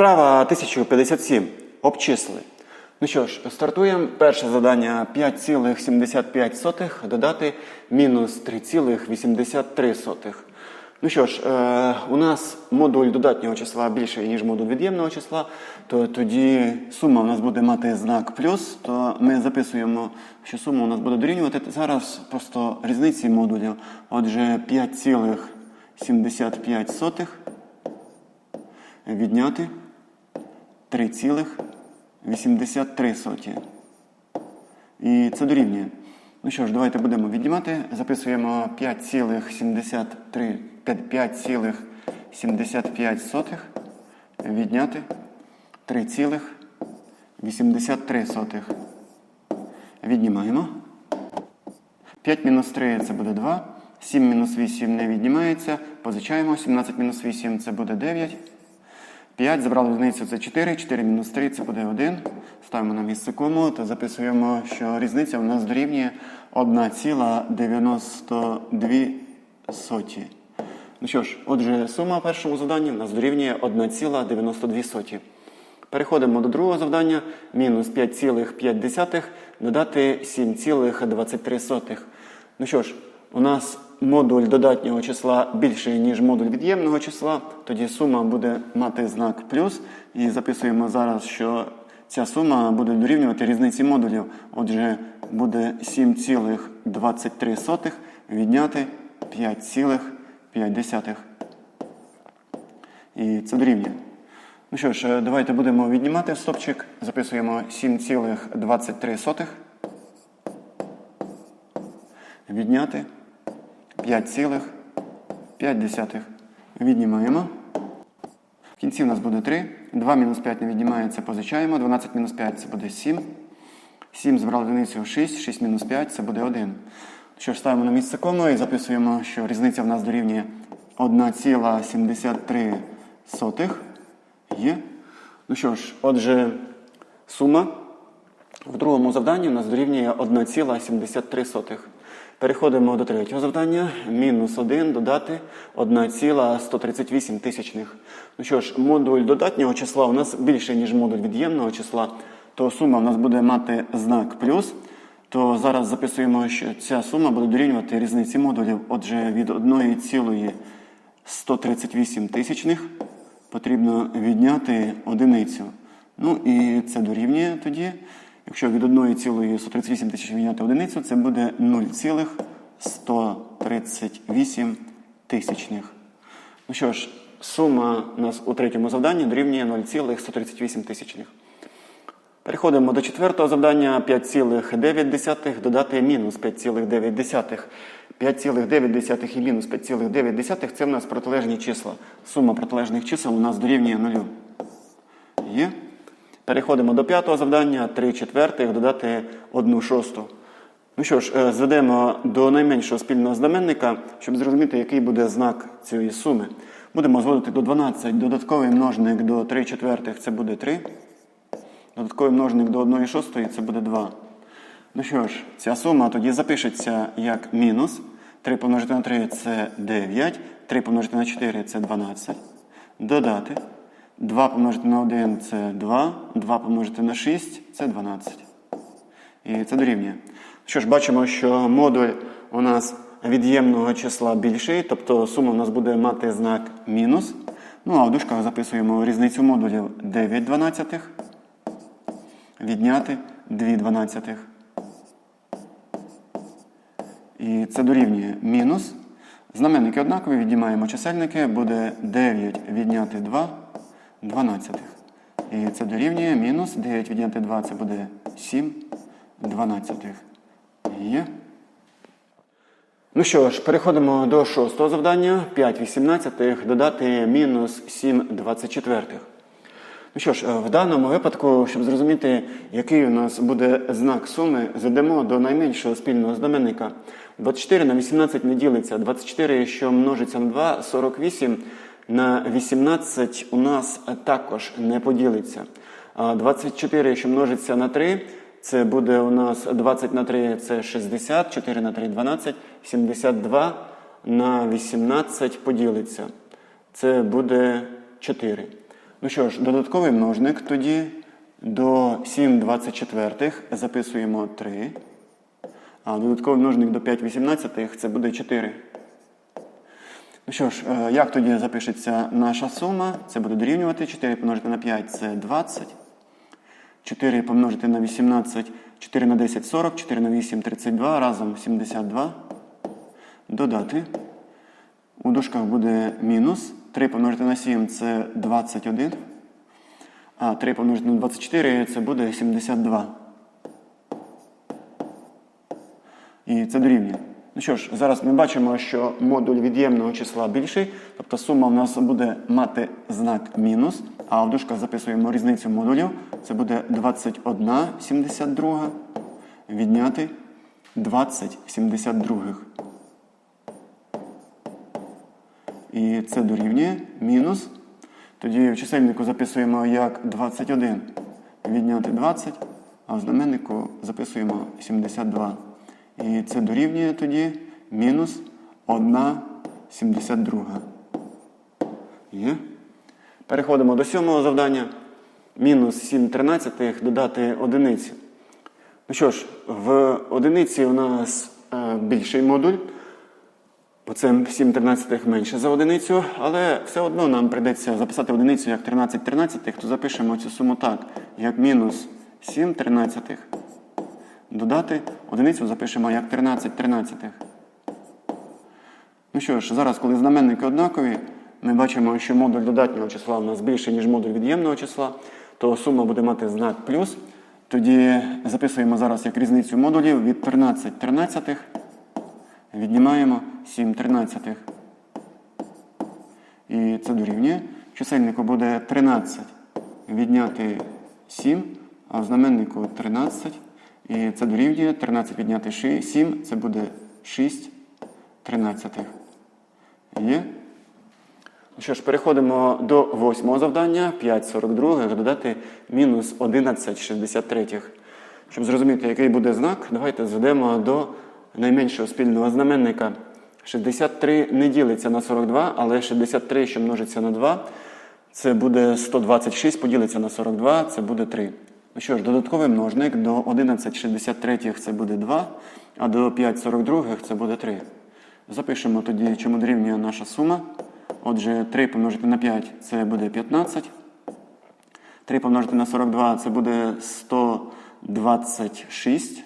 Вправа 1057. Обчисли. Ну що ж, стартуємо. Перше завдання 5,75 додати мінус 3,83. Ну що ж, е, у нас модуль додатнього числа більший, ніж модуль від'ємного числа, то тоді сума у нас буде мати знак плюс, то ми записуємо, що сума у нас буде дорівнювати зараз просто різниці модулів. Отже, 5,75 відняти 3,83. І це дорівнює. Ну що ж, давайте будемо віднімати. Записуємо 5,73 5,75 відняти 3,83. Віднімаємо. 5 мінус 3 це буде 2. 7 мінус 8 не віднімається. Позичаємо. 17 мінус 8 це буде 9. 5 забрали одиницю це 4, 4 мінус 3 це буде 1. Ставимо на місце кому, то записуємо, що різниця у нас дорівнює 1,92. соті. Ну що ж, отже, сума в першому завданні у нас дорівнює 1,92. Переходимо до другого завдання. Мінус 5,5 додати 7,23. Ну що ж, у нас модуль додатнього числа більший, ніж модуль від'ємного числа, тоді сума буде мати знак плюс. І записуємо зараз, що ця сума буде дорівнювати різниці модулів. Отже, буде 7,23 відняти 5,5. І це дорівнює. Ну що ж, давайте будемо віднімати стопчик. Записуємо 7,23. Відняти 5,5. Віднімаємо. В кінці у нас буде 3. 2 мінус 5 не віднімається, позичаємо. 12 мінус 5 це буде 7. 7 збрали одиницю 6, 6 мінус 5 це буде 1. Що ж, ставимо на місце кому і записуємо, що різниця в нас дорівнює 1,73 є. Ну що ж, отже, сума в другому завданні у нас дорівнює 1,73. Переходимо до третього завдання. Мінус 1 додати 1,138 тисячних. Ну що ж, модуль додатнього числа у нас більше, ніж модуль від'ємного числа, то сума у нас буде мати знак плюс. То зараз записуємо, що ця сума буде дорівнювати різниці модулів. Отже, від 1,138 тисячних потрібно відняти одиницю. Ну і це дорівнює тоді. Якщо від 1,138 тисяч відняти одиницю, це буде 0,138 тисячних. Ну що ж, сума у нас у третьому завданні дорівнює 0,138 тисячних. Переходимо до четвертого завдання 5,9 додати мінус 5,9. 5,9 і мінус 5,9 це в нас протилежні числа. Сума протилежних чисел у нас дорівнює 0. Є. Переходимо до п'ятого завдання 3 четвертих додати 1 шосту. Ну що ж, е, зведемо до найменшого спільного знаменника, щоб зрозуміти, який буде знак цієї суми. Будемо зводити до 12. Додатковий множник до 3 четвертих це буде 3. Додатковий множник до 1 шостої це буде 2. Ну що ж, ця сума тоді запишеться як мінус. 3 помножити на 3 це 9. 3 помножити на 4 це 12. Додати. 2 помножити на 1 це 2. 2 помножити на 6 це 12. І це дорівнює. Що ж, бачимо, що модуль у нас від'ємного числа більший, тобто сума у нас буде мати знак мінус. Ну а в дужках записуємо різницю модулів 9 дванадцятих. Відняти 2 дванадцятих. І це дорівнює мінус. Знаменники однакові, віднімаємо чисельники, буде 9 відняти 2 дванадцятих. І це дорівнює мінус 9 відняти 2 це буде 7 дванадцятих. Є. Ну що ж, переходимо до шостого завдання. 5 вісімнадцятих додати мінус 7 24. Ну що ж, е, в даному випадку, щоб зрозуміти, який у нас буде знак суми, зведемо до найменшого спільного знаменника. 24 на 18 не ділиться. 24, що множиться на 2, 48 на 18 у нас також не поділиться. 24, що множиться на 3, це буде у нас 20 на 3 це 60, 4 на 3 12, 72 на 18 поділиться. Це буде 4. Ну що ж, додатковий множник тоді до 7 24 записуємо 3. А додатковий множник до 5 18 це буде 4. Що ж, е, як тоді запишеться наша сума? Це буде дорівнювати 4 помножити на 5 це 20. 4 помножити на 18, 4 на 10 40, 4 на 8 32, разом 72. Додати. У дужках буде мінус. 3 помножити на 7 це 21. А 3 помножити на 24 це буде 72. І це дорівнює. Ну що ж, зараз ми бачимо, що модуль від'ємного числа більший, тобто сума в нас буде мати знак мінус, а в дужках записуємо різницю модулів. Це буде 21 72 відняти 20 72. І це дорівнює мінус. Тоді в чисельнику записуємо як 21 відняти 20, а в знаменнику записуємо 72. І це дорівнює тоді мінус 1 72. Є. Переходимо до сьомого завдання. Мінус 7 тринадцятих додати одиницю. Ну що ж, в одиниці у нас е, більший модуль. Бо це 7 тринадцятих менше за одиницю, але все одно нам прийдеться записати одиницю як 13 тринадцятих, то запишемо цю суму так, як мінус 7 тринадцятих. Додати одиницю запишемо як 13 тринадцятих. Ну що ж, зараз, коли знаменники однакові, ми бачимо, що модуль додатнього числа у нас більший, ніж модуль від'ємного числа, то сума буде мати знак плюс. Тоді записуємо зараз як різницю модулів від 13 тринадцятих. Віднімаємо 7 тринадцятих. І це дорівнює. Чисельнику буде 13 відняти 7, а в знаменнику 13. І це дорівнює 13 відняти 7, це буде 6 тринадцятих. Є? Ну Що ж, переходимо до восьмого завдання. 5,42 додати мінус 11,63. Щоб зрозуміти, який буде знак, давайте зведемо до найменшого спільного знаменника. 63 не ділиться на 42, але 63, що множиться на 2, це буде 126, поділиться на 42, це буде 3. Ну що ж, додатковий множник до 11,63 це буде 2, а до 5,42 це буде 3. Запишемо тоді, чому дорівнює наша сума. Отже, 3 помножити на 5 це буде 15. 3 помножити на 42 це буде 126.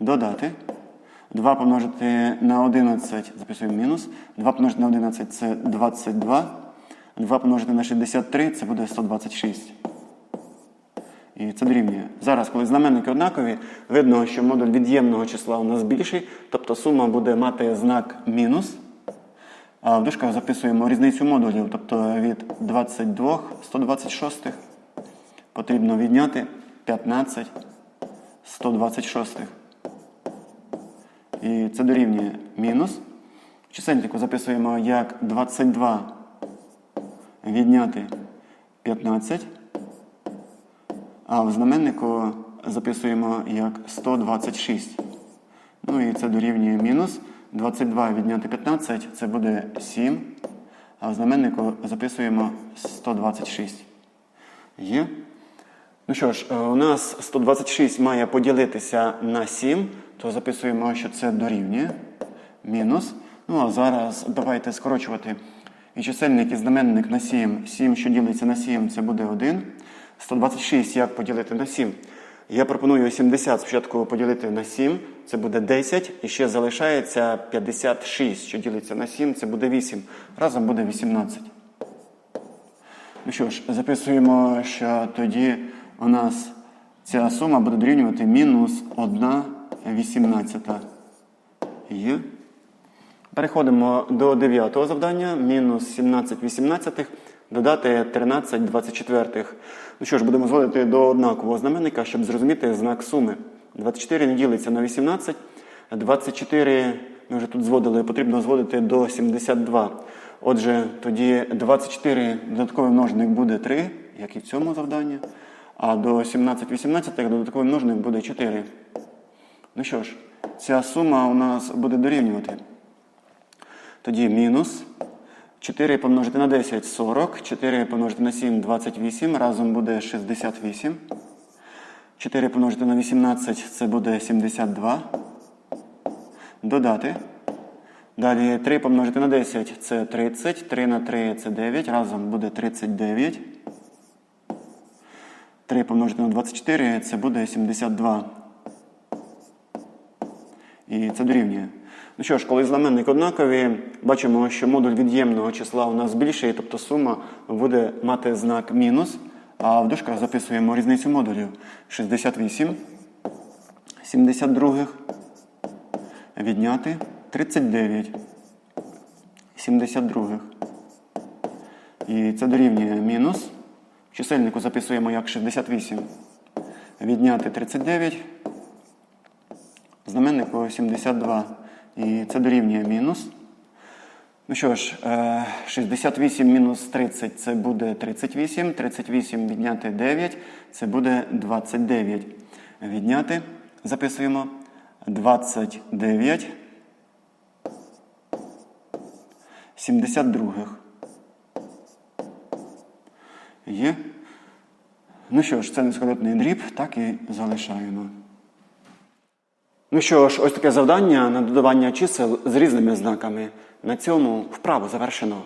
Додати. 2 помножити на 11, записуємо мінус. 2 помножити на 11 це 22. 2 помножити на 63 це буде 126. І це дорівнює. Зараз, коли знаменники однакові, видно, що модуль від'ємного числа у нас більший, тобто сума буде мати знак мінус. А в дужках записуємо різницю модулів, тобто від 22 126 потрібно відняти 15 126. І це дорівнює мінус. Чисельнику записуємо як 22 відняти 15. А в знаменнику записуємо як 126. Ну і це дорівнює мінус. 22 відняти 15 це буде 7. А в знаменнику записуємо 126. Є. Ну що ж, у нас 126 має поділитися на 7, то записуємо, що це дорівнює. Мінус. Ну а зараз давайте скорочувати і чисельник і знаменник на 7. 7, що ділиться на 7, це буде 1. 126 як поділити на 7? Я пропоную 70 спочатку поділити на 7, це буде 10. І ще залишається 56, що ділиться на 7, це буде 8. Разом буде 18. Ну що ж, записуємо, що тоді у нас ця сума буде дорівнювати мінус 1 18. Є. Переходимо до 9 завдання. Мінус 17 18 додати 13 24. Ну що ж, будемо зводити до однакового знаменника, щоб зрозуміти знак суми. 24 не ділиться на 18. 24 ми вже тут зводили, потрібно зводити до 72. Отже, тоді 24 додатковий множник буде 3, як і в цьому завданні. А до 17 18 додатковий множник буде 4. Ну що ж, ця сума у нас буде дорівнювати. Тоді мінус 4 помножити на 10 40. 4 помножити на 7 28. Разом буде 68. 4 помножити на 18 це буде 72. Додати. Далі 3 помножити на 10 це 30. 3 на 3 це 9. Разом буде 39. 3 помножити на 24 це буде 72. І це дорівнює. Ну що ж, коли знаменник однакові, бачимо, що модуль від'ємного числа у нас більший, тобто сума буде мати знак мінус. А в дужках записуємо різницю модулів. 68, 72, відняти 39, 72. І це дорівнює мінус. В чисельнику записуємо як 68. Відняти 39. Знаменнику 72. І це дорівнює мінус. Ну що ж, е, 68 мінус 30 це буде 38. 38 відняти 9 це буде 29. Відняти записуємо 29. 72. Є. Ну що ж, це нескоротний дріб, так і залишаємо. Ну що ж, ось таке завдання на додавання чисел з різними знаками. На цьому вправо завершено.